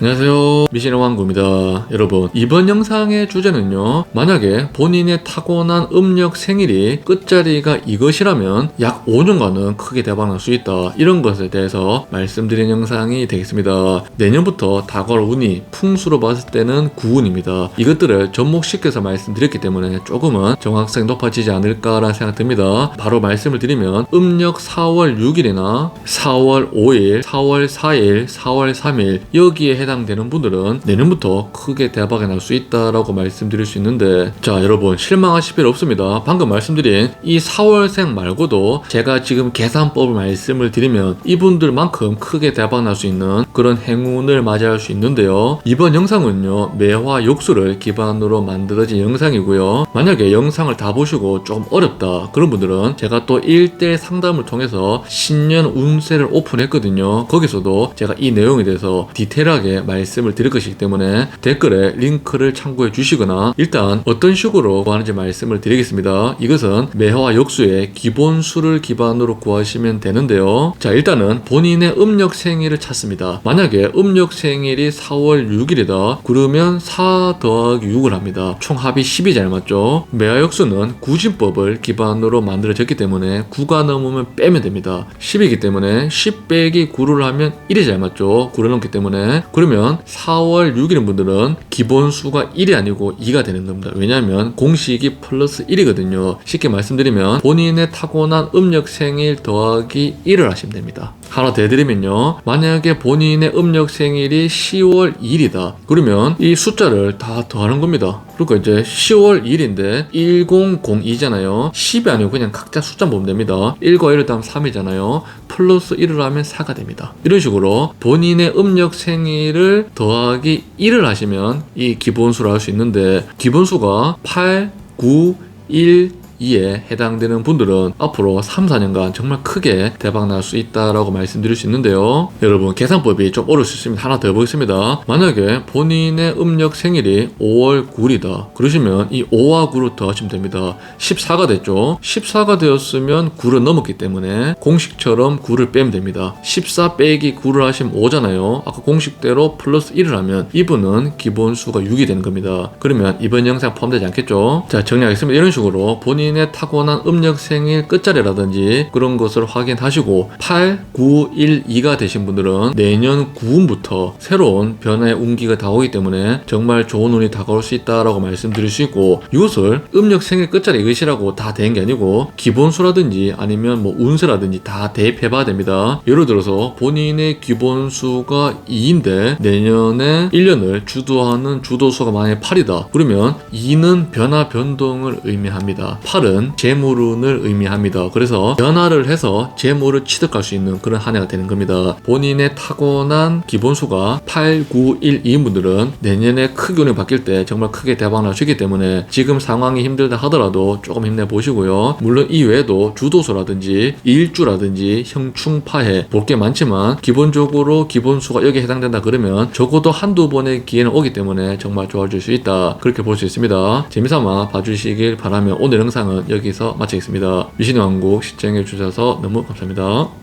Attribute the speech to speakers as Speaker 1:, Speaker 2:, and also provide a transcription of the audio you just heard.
Speaker 1: 안녕하세요. 미신의 왕구입니다. 여러분 이번 영상의 주제는요. 만약에 본인의 타고난 음력 생일이 끝자리가 이것이라면 약 5년간은 크게 대박날 수 있다. 이런 것에 대해서 말씀드린 영상이 되겠습니다. 내년부터 다가올 운이 풍수로 봤을 때는 구운입니다. 이것들을 접목시켜서 말씀드렸기 때문에 조금은 정확성이 높아지지 않을까라는 생각 듭니다. 바로 말씀을 드리면 음력 4월 6일이나 4월 5일 4월 4일 4월 3일 여기에 해당되는 분들은 내년부터 크게 대박이 날 수 있다라고 말씀드릴 수 있는데 자 여러분 실망하실 필요 없습니다. 방금 말씀드린 이 4월생 말고도 제가 지금 계산법을 말씀을 드리면 이분들만큼 크게 대박 날 수 있는 그런 행운을 맞이할 수 있는데요. 이번 영상은요 매화 욕수를 기반으로 만들어진 영상이고요. 만약에 영상을 다 보시고 좀 어렵다 그런 분들은 제가 또 1대1 상담을 통해서 신년 운세를 오픈했거든요. 거기서도 제가 이 내용에 대해서 디테일하게 말씀을 드릴 것이기 때문에 댓글에 링크를 참고해 주시거나 일단 어떤 식으로 구하는지 말씀을 드리겠습니다. 이것은 매화와 역수의 기본 수를 기반으로 구하시면 되는데요. 자, 일단은 본인의 음력 생일을 찾습니다. 만약에 음력 생일이 4월 6일이다. 그러면 4 더하기 6을 합니다. 총 합이 10이 잘 맞죠? 매화 역수는 구진법을 기반으로 만들어졌기 때문에 9가 넘으면 빼면 됩니다. 10이기 때문에 10 빼기 9를 하면 1이 잘 맞죠? 9를 넘기 때문에 그 러면 4월 6일인 분들은 기본 수가 1이 아니고 2가 되는 겁니다. 왜냐하면 공식이 플러스 1이거든요. 쉽게 말씀드리면 본인의 타고난 음력 생일 더하기 1을 하시면 됩니다. 하나 더 해드리면요. 만약에 본인의 음력 생일이 10월 2일이다. 그러면 이 숫자를 다 더하는 겁니다. 그러니까 이제 10월 2일인데 1002잖아요. 10이 아니고 그냥 각자 숫자 보면 됩니다. 1과 1을 더하면 3이잖아요. 플러스 1을 하면 4가 됩니다. 이런 식으로 본인의 음력 생일을 더하기 1을 하시면 이 기본수를 할 수 있는데 기본수가 8, 9, 1, 2에 해당되는 분들은 앞으로 3, 4년간 정말 크게 대박 날 수 있다라고 말씀드릴 수 있는데요. 여러분 계산법이 좀 어려울 수 있으면 하나 더 해보겠습니다. 만약에 본인의 음력 생일이 5월 9일이다. 그러시면 이 5와 9를 더하시면 됩니다. 14가 됐죠. 14가 되었으면 9를 넘었기 때문에 공식처럼 9를 빼면 됩니다. 14 빼기 9를 하시면 5잖아요. 아까 공식대로 플러스 1을 하면 이분은 기본 수가 6이 되는 겁니다. 그러면 이번 영상 포함되지 않겠죠? 자 정리하겠습니다. 이런 식으로 본인 의 타고난 음력 생일 끝자리라든지 그런 것을 확인하시고 8, 9, 1, 2가 되신 분들은 내년 9운부터 새로운 변화의 운기가 다가오기 때문에 정말 좋은 운이 다가올 수 있다라고 말씀드릴 수 있고 이것을 음력 생일 끝자리 이것이라고 다된게 아니고 기본수라든지 아니면 뭐 운세라든지 다 대입해 봐야 됩니다. 예를 들어서 본인의 기본수가 2인데 내년에 1년을 주도하는 주도수가 만약에 8이다. 그러면 2는 변화 변동을 의미합니다. 8은 재물운을 의미합니다. 그래서 변화를 해서 재물을 취득할 수 있는 그런 한 해가 되는 겁니다. 본인의 타고난 기본수가 8, 9, 1, 2인 분들은 내년에 크게 운이 바뀔 때 정말 크게 대박 나시기 때문에 지금 상황이 힘들다 하더라도 조금 힘내 보시고요. 물론 이 외에도 주도수라든지 일주라든지 형충파해 볼 게 많지만 기본적으로 기본수가 여기에 해당된다 그러면 적어도 한두 번의 기회는 오기 때문에 정말 좋아질 수 있다. 그렇게 볼 수 있습니다. 재미삼아 봐주시길 바라며 오늘 영상은 여기서 마치겠습니다. 미신의 왕국 시청해 주셔서 너무 감사합니다.